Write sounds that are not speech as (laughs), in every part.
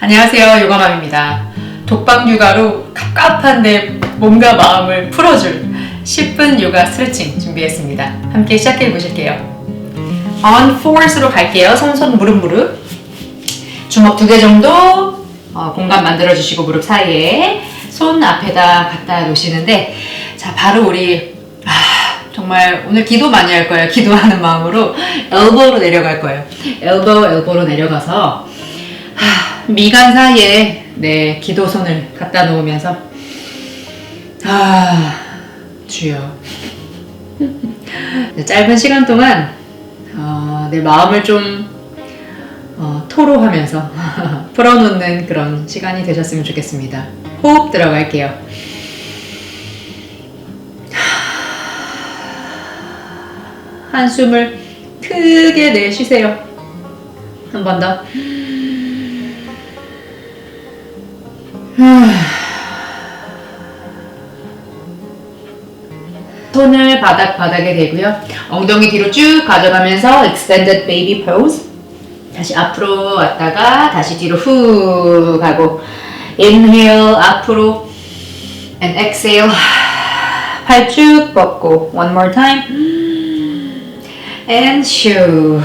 안녕하세요 요가맘입니다. 독방 육아로 갑갑한데 몸과 마음을 풀어줄 10분 요가 스트레칭 준비했습니다. 함께 시작해 보실게요. On fours로 갈게요. 손손 무릎 무릎. 주먹 두 개 정도 어, 공간 만들어 주시고 무릎 사이에 손 앞에다 갖다 놓으시는데 자 바로 우리 아, 정말 오늘 기도 많이 할 거예요. 기도하는 마음으로. 엘보로 내려갈 거예요. 엘보 엘보로 내려가서 하, 미간 사이에 내 기도 손을 갖다 놓으면서 아 주여 네, (laughs) 짧은 시간 동안 어, 내 마음을 좀 어, 토로하면서 (laughs) 풀어놓는 그런 시간이 되셨으면 좋겠습니다. 호흡 들어갈게요. 한숨을 크게 내쉬세요. 한 번 더. 손을 바닥 바닥에 대고요. 엉덩이 뒤로 쭉 가져가면서 extended baby pose. 다시 앞으로 왔다가 다시 뒤로 후 가고 inhale 앞으로 and exhale 팔 쭉 뻗고 one more time and shoo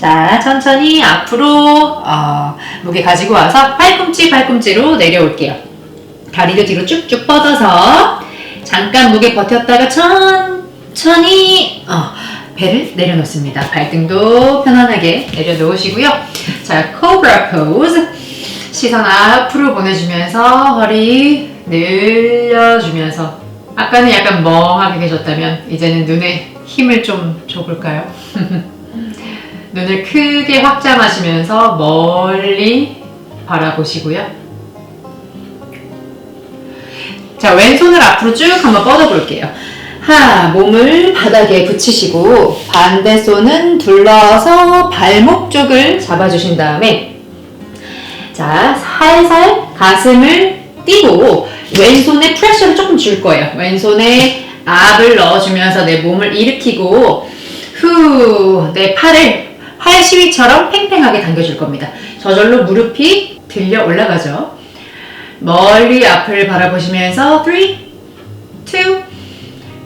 자 천천히 앞으로 어, 무게 가지고 와서 팔꿈치 팔꿈치로 내려올게요 다리를 뒤로 쭉쭉 뻗어서 잠깐 무게 버텼다가 천천히 어, 배를 내려놓습니다. 발등도 편안하게 내려놓으시고요. 자, 코브라 포즈. 시선 앞으로 보내주면서 허리 늘려주면서 아까는 약간 멍하게 계셨다면 이제는 눈에 힘을 좀 줘볼까요? (laughs) 눈을 크게 확장하시면서 멀리 바라보시고요. 자, 왼손을 앞으로 쭉 한번 뻗어 볼게요. 하, 몸을 바닥에 붙이시고 반대 손은 둘러서 발목 쪽을 잡아주신 다음에 자, 살살 가슴을 띄고 왼손에 프레셔를 조금 줄 거예요. 왼손에 압을 넣어주면서 내 몸을 일으키고 후, 내 팔을 팔 시위처럼 팽팽하게 당겨줄 겁니다. 저절로 무릎이 들려 올라가죠. 멀리 앞을 바라보시면서 3, 2,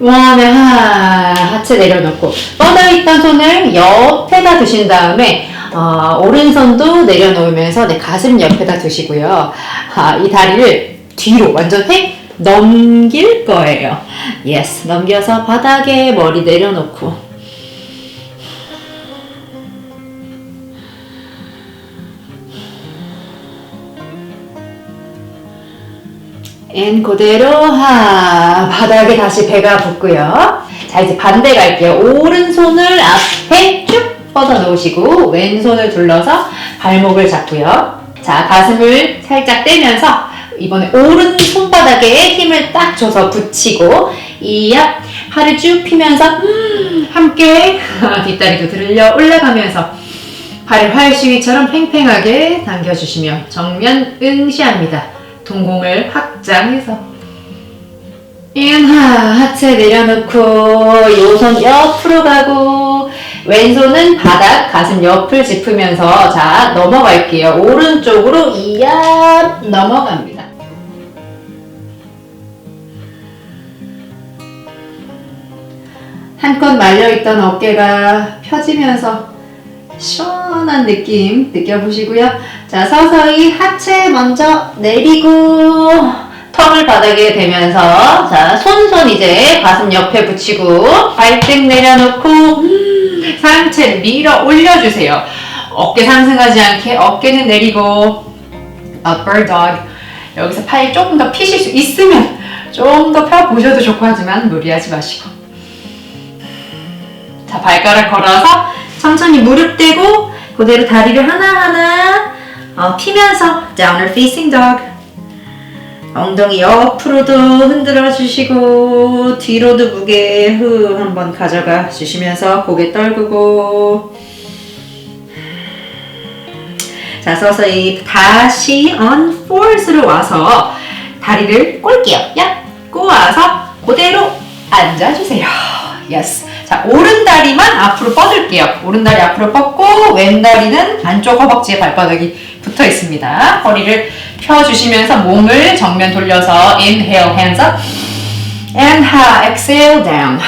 원에 하 하체 내려놓고 뻗어있던 손을 옆에다 두신 다음에 어, 오른손도 내려놓으면서 내 가슴 옆에다 두시고요. 아, 이 다리를 뒤로 완전 획 넘길 거예요. 예스 넘겨서 바닥에 머리 내려놓고 앤 그대로 하 바닥에 다시 배가 붙고요. 자 이제 반대 갈게요. 오른손을 앞에 쭉 뻗어 놓으시고 왼손을 둘러서 발목을 잡고요. 자 가슴을 살짝 떼면서 이번에 오른 손바닥에 힘을 딱 줘서 붙이고 이앞 팔을 쭉 피면서 음, 함께 (laughs) 뒷다리도 들려 올라가면서 발을 활시위처럼 팽팽하게 당겨주시며 정면 응시합니다. 동공을 확장해서. 인하 하체 내려놓고 요손 옆으로 가고 왼손은 바닥 가슴 옆을 짚으면서 자 넘어갈게요. 오른쪽으로 이야 넘어갑니다. 한껏 말려있던 어깨가 펴지면서 시원한 느낌 느껴보시고요. 자, 서서히 하체 먼저 내리고 턱을 바닥에 대면서 자, 손손 이제 가슴 옆에 붙이고 발등 내려놓고 음, 상체 밀어 올려주세요. 어깨 상승하지 않게 어깨는 내리고 upper dog 여기서 팔 조금 더 피실 수 있으면 좀 더 펴보셔도 좋고 하지만 무리하지 마시고 자, 발가락 걸어서 천천히 무릎 대고 그대로 다리를 하나하나 어, 피면서. downward facing dog. 엉덩이 옆으로도 흔들어 주시고 뒤로도 무게 후 한번 가져가 주시면서 고개 떨구고. 자 서서히 다시 on fours로 와서 다리를 꼴게요. 야 꼬아서 그대로 앉아주세요. Yes 자, 오른다리만 앞으로 뻗을게요. 오른다리 앞으로 뻗고, 왼다리는 안쪽 허벅지에 발바닥이 붙어 있습니다. 허리를 펴주시면서 몸을 정면 돌려서 inhale, hands up. ha, exhale down.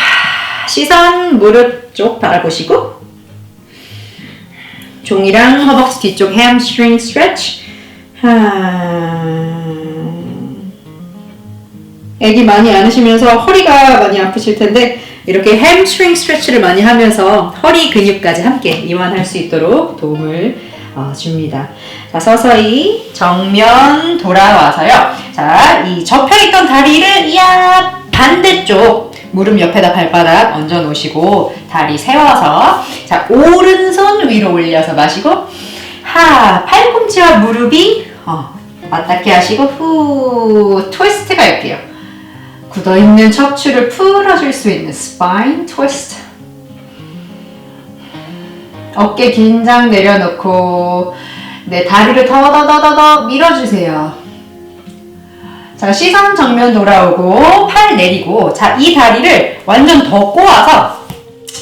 시선 무릎 쪽 바라보시고, 종이랑 허벅지 뒤쪽 hamstring stretch. 하... 애기 많이 안으시면서 허리가 많이 아프실 텐데 이렇게 햄스트링 스트레치를 많이 하면서 허리 근육까지 함께 이완할 수 있도록 도움을 어, 줍니다. 자, 서서히 정면 돌아와서요. 자, 이 접혀있던 다리를 야 반대쪽 무릎 옆에다 발바닥 얹어 놓으시고 다리 세워서 자, 오른손 위로 올려서 마시고 하 팔꿈치와 무릎이 어, 맞닿게 하시고 후 트위스트 갈게요. 굳어있는 척추를 풀어줄 수 있는 스파인 트위스트 어깨 긴장 내려놓고 네 다리를 더더더더더 밀어주세요. 자 시선 정면 돌아오고 팔 내리고 자 이 다리를 완전 더 꼬아서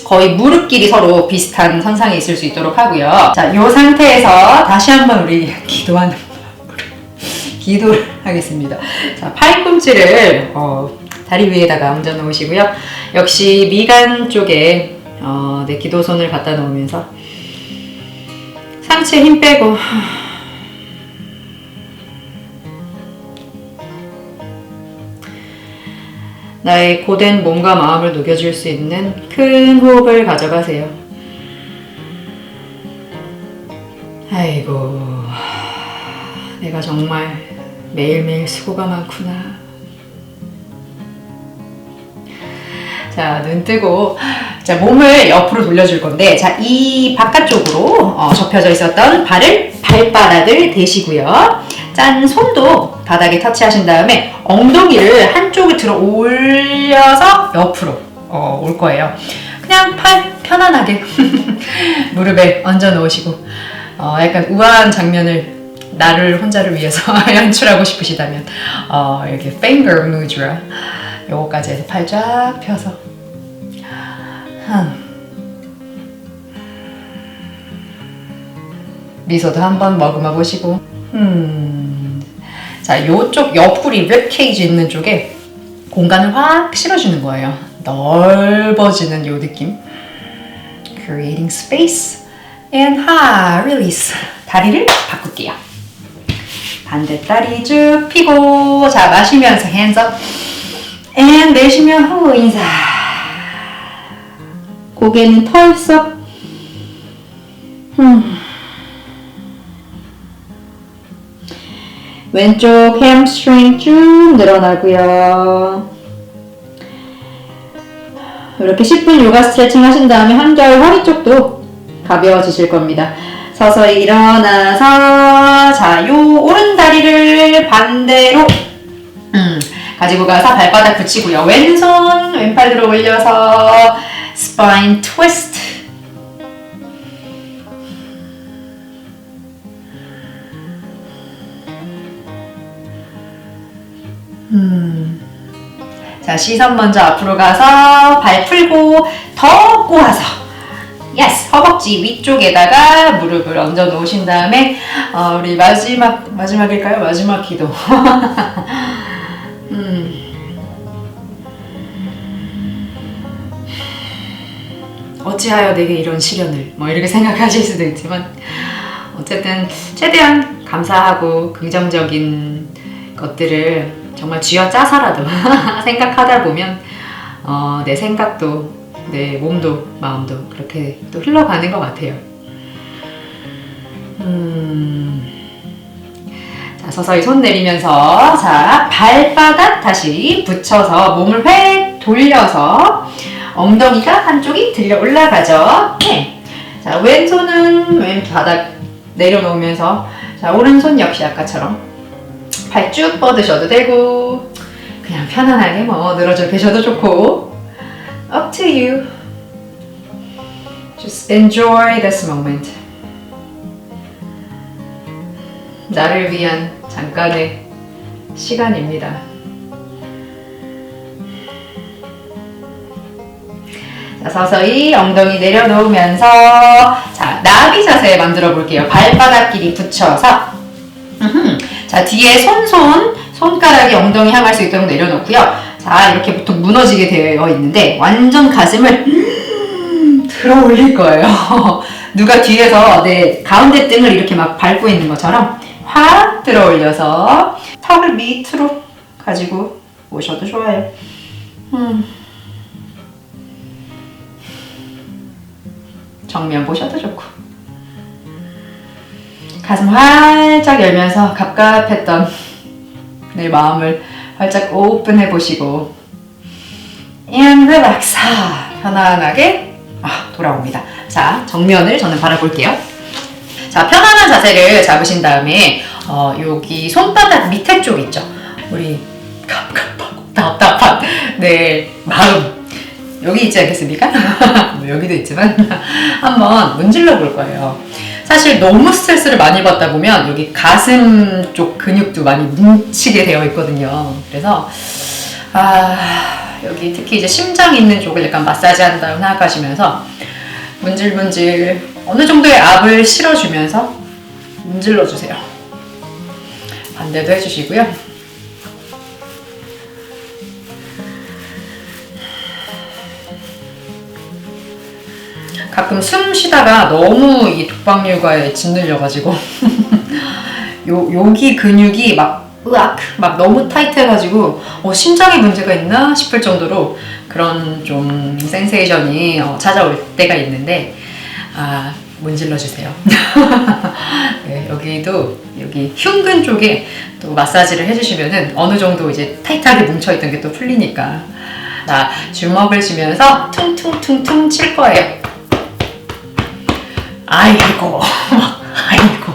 거의 무릎 길이 서로 비슷한 선상에 있을 수 있도록 하고요. 자이 상태에서 다시 한번 우리 기도하는 기도를 (laughs) 하겠습니다. 자, 팔꿈치를 어, 다리 위에다가 얹어 놓으시고요. 역시 미간 쪽에 어, 내 기도손을 갖다 놓으면서 상체 힘 빼고 나의 고된 몸과 마음을 녹여줄 수 있는 큰 호흡을 가져가세요. 아이고, 내가 정말 매일매일 수고가 많구나. 자, 눈 뜨고, 자, 몸을 옆으로 돌려줄 건데, 자, 이 바깥쪽으로 어, 접혀져 있었던 발을, 발바닥을 대시고요. 짠, 손도 바닥에 터치하신 다음에 엉덩이를 한쪽을 들어 올려서 옆으로 어, 올 거예요. 그냥 팔 편안하게 (laughs) 무릎에 얹어 놓으시고, 어, 약간 우아한 장면을 나를 혼자를 위해서 (laughs) 연출하고 싶으시다면 어, 이렇게 finger mudra 요거까지 해서 팔 쫙 펴서. 흠. 미소도 한번 머금어 보시고. 음. 자 요쪽 옆구리 랩케이지 있는 쪽에 공간을 확 실어주는 거예요. 넓어지는 요 느낌. Creating space and ha release. 다리를 바꿀게요 반대 다리 쭉 펴고 자 마시면서 hands up and 내쉬면 후 인사 고개는 털썩 음. 왼쪽 햄스트링 쭉 늘어나고요 이렇게 10분 요가 스트레칭 하신 다음에 한결 허리 쪽도 가벼워지실 겁니다. 서서히 일어나서 자, 요 오른 다리를 반대로 음, 가지고 가서 발바닥 붙이고요. 왼손 왼팔 들어 올려서 스파인 트위스트 음. 자, 시선 먼저 앞으로 가서 발 풀고 더 꼬아서 예스 허벅지 위쪽에다가 무릎을 얹어 놓으신 다음에 어, 우리 마지막 마지막일까요? 마지막 기도. (laughs) 음. 어찌하여 내게 이런 시련을 뭐 이렇게 생각하실 수도 있지만 어쨌든 최대한 감사하고 긍정적인 것들을 정말 쥐어 짜서라도 (laughs) 생각하다 보면 어, 내 생각도 내 몸도 마음도 그렇게 또 흘러가는 것 같아요. 음, 자 서서히 손 내리면서 자 발바닥 다시 붙여서 몸을 획 돌려서 엉덩이가 한쪽이 들려 올라가죠. 네. 자 왼손은 왼 바닥 내려놓으면서 자 오른손 역시 아까처럼 발쭉 뻗으셔도 되고 그냥 편안하게 뭐 늘어져 계셔도 좋고 up to you. Just enjoy this moment. 나를 위한 잠깐의 시간입니다. 자, 서서히 엉덩이 내려놓으면서 자, 나비 자세 만들어 볼게요. 발바닥끼리 붙여서. 자, 뒤에 손손 손가락이 엉덩이 향할 수 있도록 내려놓고요. 자, 이렇게 보통 무너지게 되어 있는데 완전 가슴을 들어 올릴 거예요. (laughs) 누가 뒤에서 내 가운데 등을 이렇게 막 밟고 있는 것처럼 확 들어 올려서 턱을 밑으로 가지고 오셔도 좋아요. 음. 정면 보셔도 좋고. 가슴 활짝 열면서 갑갑했던 내 마음을 활짝 오픈해 보시고 and relax. 아, 편안하게 아, 돌아옵니다. 자, 정면을 저는 바라볼게요. 자, 편안한 자세를 잡으신 다음에 어, 여기 손바닥 밑에 쪽 있죠. 우리 갑갑하고 답답한 내 마음 여기 있지 않겠습니까? (laughs) 뭐 여기도 있지만 (laughs) 한번 문질러 볼 거예요. 사실 너무 스트레스를 많이 받다 보면 여기 가슴 쪽 근육도 많이 뭉치게 되어 있거든요. 그래서 아 여기 특히 이제 심장 있는 쪽을 약간 마사지 한다고 생각하시면서 문질문질 어느 정도의 압을 실어주면서 문질러 주세요. 반대도 해주시고요. 가끔 숨 쉬다가 너무 이 독박육아에 짓눌려가지고 (laughs) 요 여기 근육이 막 으악 막 너무 타이트해가지고 어, 심장에 문제가 있나 싶을 정도로 그런 좀 센세이션이 어, 찾아올 때가 있는데 아 문질러 주세요. (laughs) 네, 여기도 여기 흉근 쪽에 또 마사지를 해주시면은 어느 정도 이제 타이트하게 뭉쳐있던 게 또 풀리니까 자 주먹을 쥐면서 퉁퉁퉁퉁 칠 거예요. 아이고, 아이고,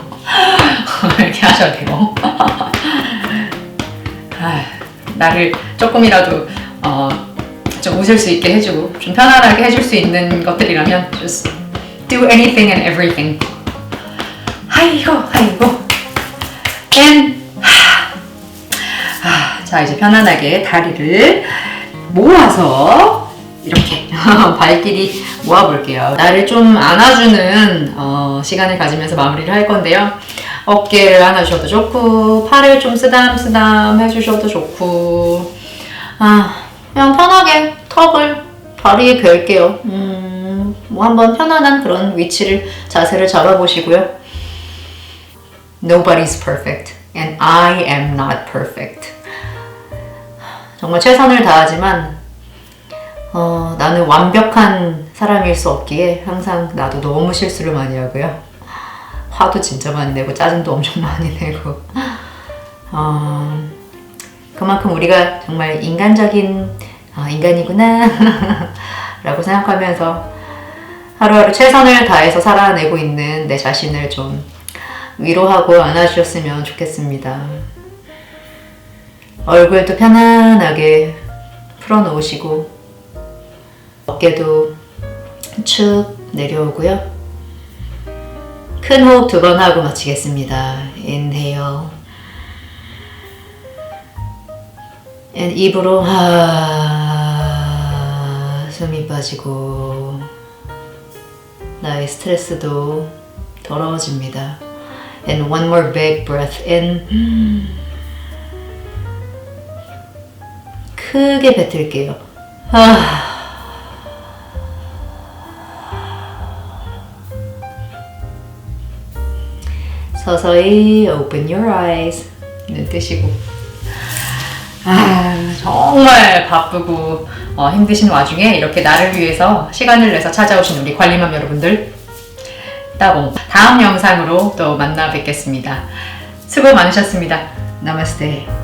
(laughs) 이렇게 하셔도 되고. 아, 나를 조금이라도 어, 좀 웃을 수 있게 해주고 좀 편안하게 해줄 수 있는 것들이라면 just do anything and everything. 아이고, 아이고. and 아, 자 이제 편안하게 다리를 모아서 이렇게 (laughs) 발길이 모아볼게요. 나를 좀 안아주는 어, 시간을 가지면서 마무리를 할 건데요. 어깨를 안아주셔도 좋고 팔을 좀 쓰담쓰담 해주셔도 좋고 아 그냥 편하게 턱을 다리에 별게요. 음, 뭐 한번 편안한 그런 위치를 자세를 잡아보시고요. Nobody's perfect and I am not perfect. 정말 최선을 다하지만 어, 나는 완벽한 사람일 수 없기에 항상 나도 너무 실수를 많이 하고요. 화도 진짜 많이 내고 짜증도 엄청 (laughs) 많이 내고 어, 그만큼 우리가 정말 인간적인 어, 인간이구나 (laughs) 라고 생각하면서 하루하루 최선을 다해서 살아내고 있는 내 자신을 좀 위로하고 안아주셨으면 좋겠습니다. 얼굴도 편안하게 풀어놓으시고 어깨도 축 내려오고요. 큰 호흡 두 번 하고 마치겠습니다. And 입으로 하 숨이 빠지고 나의 스트레스도 더러워집니다. And one more big breath in. 크게 뱉을게요. 아. 서서히 open your eyes. 눈 뜨시고. 아, 정말 바쁘고 어, 힘드신 와중에 이렇게 나를 위해서 시간을 내서 찾아오신 우리 관리맘 여러분들 따봉 다음 영상으로 또 만나 뵙겠습니다. 수고 많으셨습니다. 나마스테.